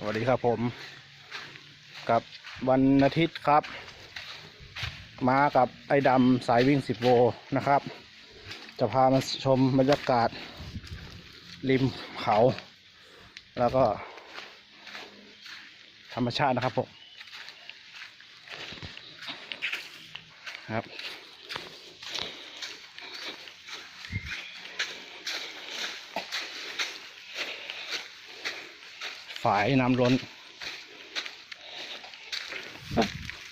สวัสดีครับผม กับวันอาทิตย์ครับ มากับไอ้ดำสายวิ่ง 10 โลนะครับ จะพามาชมบรรยากาศ ริมเขา แล้วก็ ธรรมชาตินะครับผมครับายน้ำล้น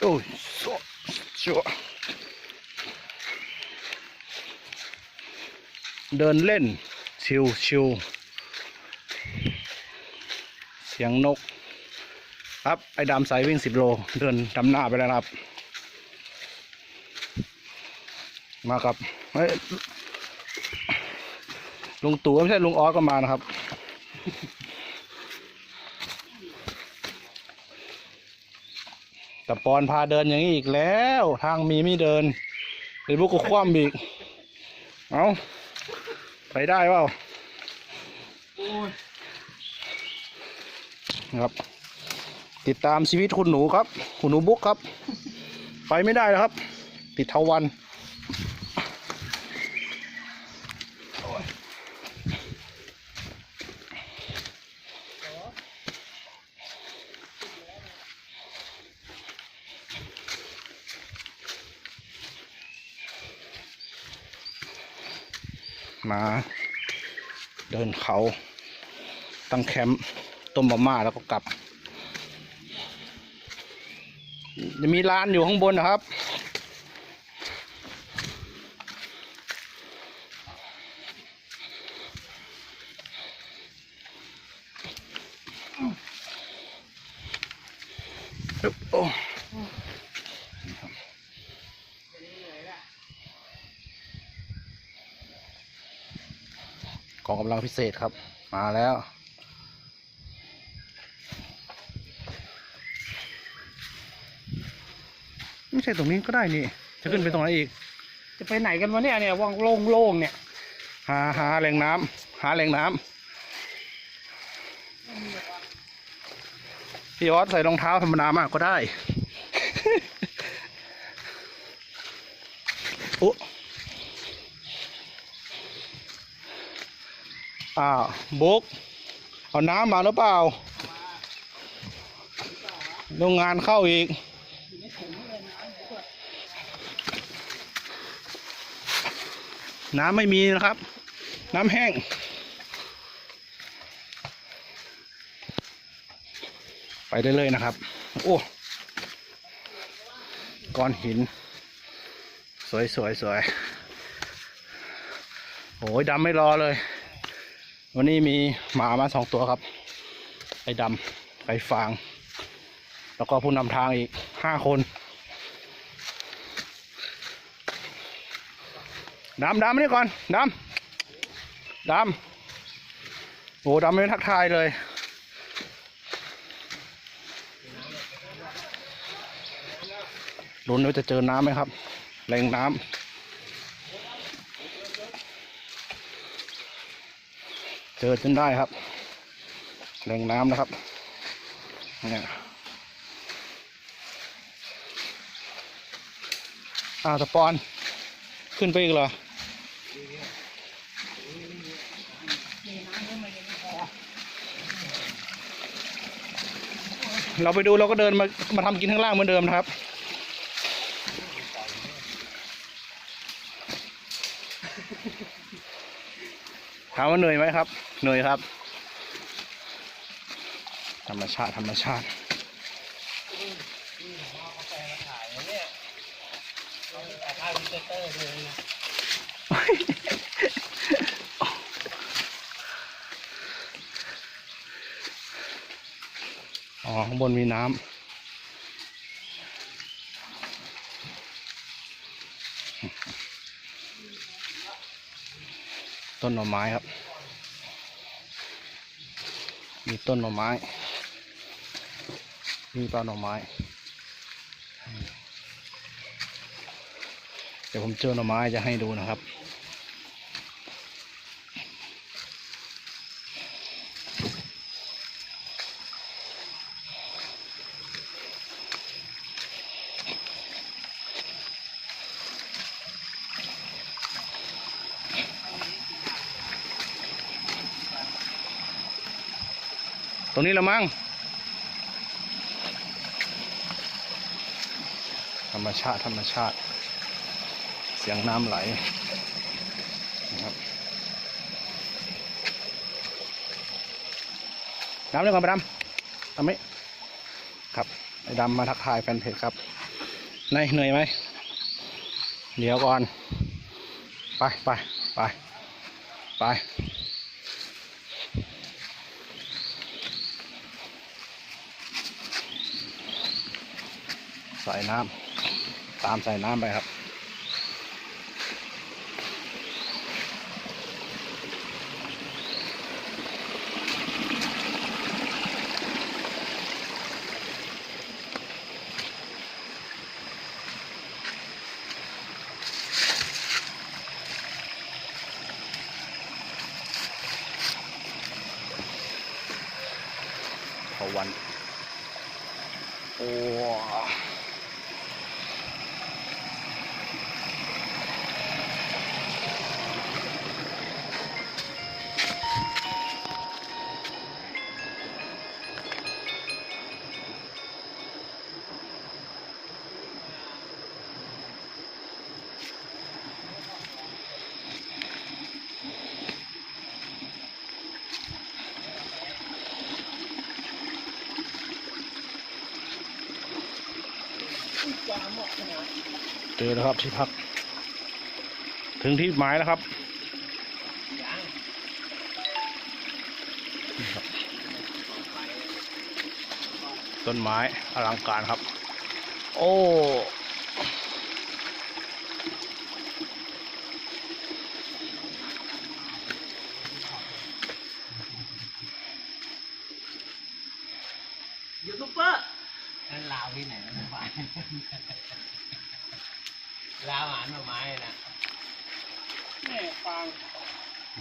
โอ้ยสวชัวเดินเล่น ชิวชิวเสียงนก ครับ ไอ้ดำสายวิ่งสิบโล เดินดำหน้าไปแล้วครับ มากับเฮ้ยลุงตู่ไม่ใช่ลุงออสก็มานะครับ แต่ปอนพาเดินอย่างนี้อีกแล้ว ทางมีไม่เดินเดี๋ยวพวกก็คว่ำอีก เอาไปได้เปล่าครับ ติดตามชีวิตคุณหนูครับ คุณหนูบุ๊กครับ ไปไม่ได้แล้วครับ ติดเทาวัน มาเดินเขาตั้งแคมป์ต้มบะม่าแล้วก็กลับ จะมีร้านอยู่ข้างบนนะครับโองกำลังพิเศษครับ มาแล้ว ไม่ใช่ตรงนี้ก็ได้นี่ จะขึ้นไปตรงไหนอีก จะไปไหนกันวะเนี่ยเนี่ยว่างโล่งๆเนี่ย หาหาแหล่งน้ำหาแหล่งน้ำพี่ออสใส่รองเท้าธรรมดามากก็ได้อุ๊ อ้าวบุกเอาน้ำมาหรือเปล่าโรงงานเข้าอีก น้ำไม่มีนะครับ น้ำแห้ง ไปได้เลยนะครับ โอ้ก้อนหิน สวยสวยสวยโอ้ยดำไม่รอเลย วันนี้มีหมามาสองตัวครับ ไอ้ดำไอ้ฟาง แล้วก็ผู้นำทางอีกห้าคนดำดำมานี่ก่อนดำดำโอ้ดำไม่ทักทายเลยลุ้นว่าจะเจอน้ำไหมครับ แหล่งน้ำ เจอจนได้ครับแหล่งน้ำนะครับเนี่ยอาสปอน ขึ้นไปอีกเหรอเราไปดูเราก็เดินมามาทำกินข้างล่างเหมือนเดิมนะครับ ถามว่าเหนื่อยไหมครับ หนื่อยครับ ธรรมชาติ ธรรมชาติอ๋อ ข้างบนมีน้ำต้นหน่อไม้ครับ มีต้นหน่อไม้ มีปลาหน่อไม้ เดี๋ยวผมเจอหน่อไม้จะให้ดูนะครับ ตรงนี้ละมั้งธรรมชาติธรรมชาติ เสียงน้ำไหลนะครับน้ำเลยก่อนไปดำทำไหมครับไอ้ดำมาทักทายแฟนเพจครับนายเหนื่อยไหมเดี๋ยวก่อน ไปไปไปไป ส่น้ำตามใส่น้ำไปครับเขาวันโอ้ เจอแล้วครับที่พัก ถึงที่หมายแล้วครับ ต้นไม้อลังการครับ โอ้ ยูทูบเบอร์นั่นลาวที่ไหนไม่ไปลาวหานหน่อไม้นะแม่ฟาง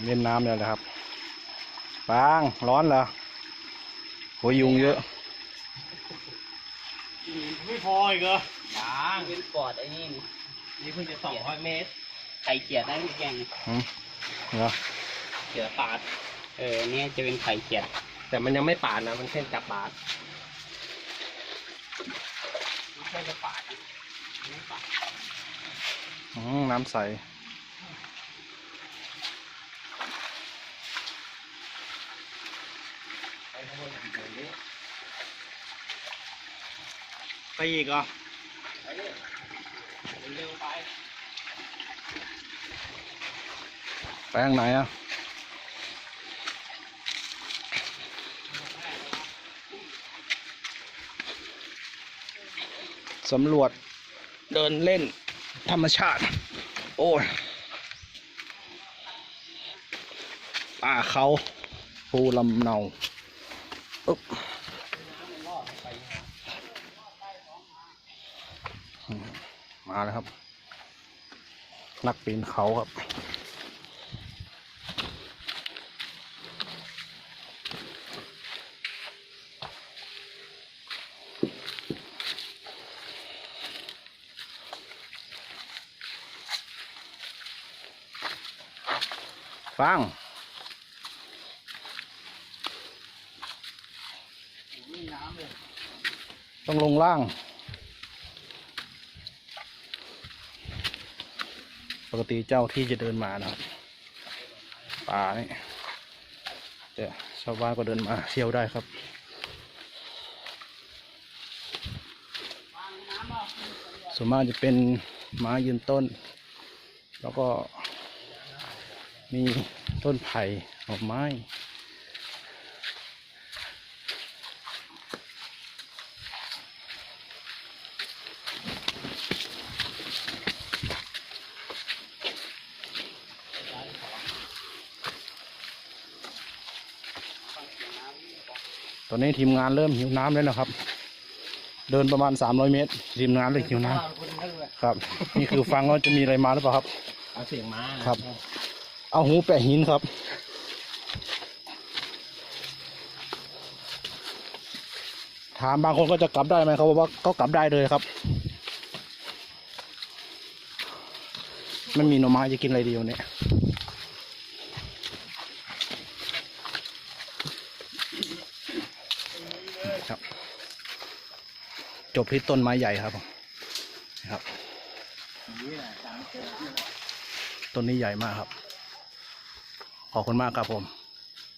เล่นน้ำเนี่ยแหละครับปางร้อนเหรอโหยุงเยอะไม่พออีกเหรอยังเป็นปอดไอ้นี่นี่นี่เพิ่งจะสองร้อยเมตรไข่เขียดได้ทุกอย่างหืมเหรอเขียดปาด เออเนี่ยจะเป็นไข่เขียด แต่มันยังไม่ปาดนะ มันแค่จะปาด มันแค่จะปาดนะไม่ปาดอืมน้ำใส ไปข้างบนอีกหน่อยนี้ไปอีกเหรอไปเนี่ยเร็วไป ไปทางไหนอะ สำรวจเดินเล่นธรรมชาติ โอ้ยป่าเขาภูลำเนาอึ๊บมาแล้วครับ นักปีนเขาครับ ฟังต้องลงล่าง ปกติเจ้าที่จะเดินมานะครับป่านี่แต่ชาวบ้านก็เดินมาเที่ยวได้ครับส่วนมากจะเป็นไม้ยืนต้น แล้วก็ มีต้นไผ่ดอกไม้ตอนนี้ทีมงานเริ่มหิวน้ำแล้วนะครับ เดินประมาณ 300 เมตร ทีมงานเลยหิวน้ำครับ นี่คือฟังว่าจะมีอะไรมาหรือเปล่าครับ เอาเสียงม้านะครับ เอาหูแปะหินครับ ถามบางคนก็จะกลับได้ไหมเขาบอกว่าก็กลับได้เลยครับ ไม่มีหน่อไม้จะกินอะไรเดียวเนนี้ครับ จบที่ต้นไม้ใหญ่ครับครับต้นนี้ใหญ่มากครับ ขอบคุณมากครับผม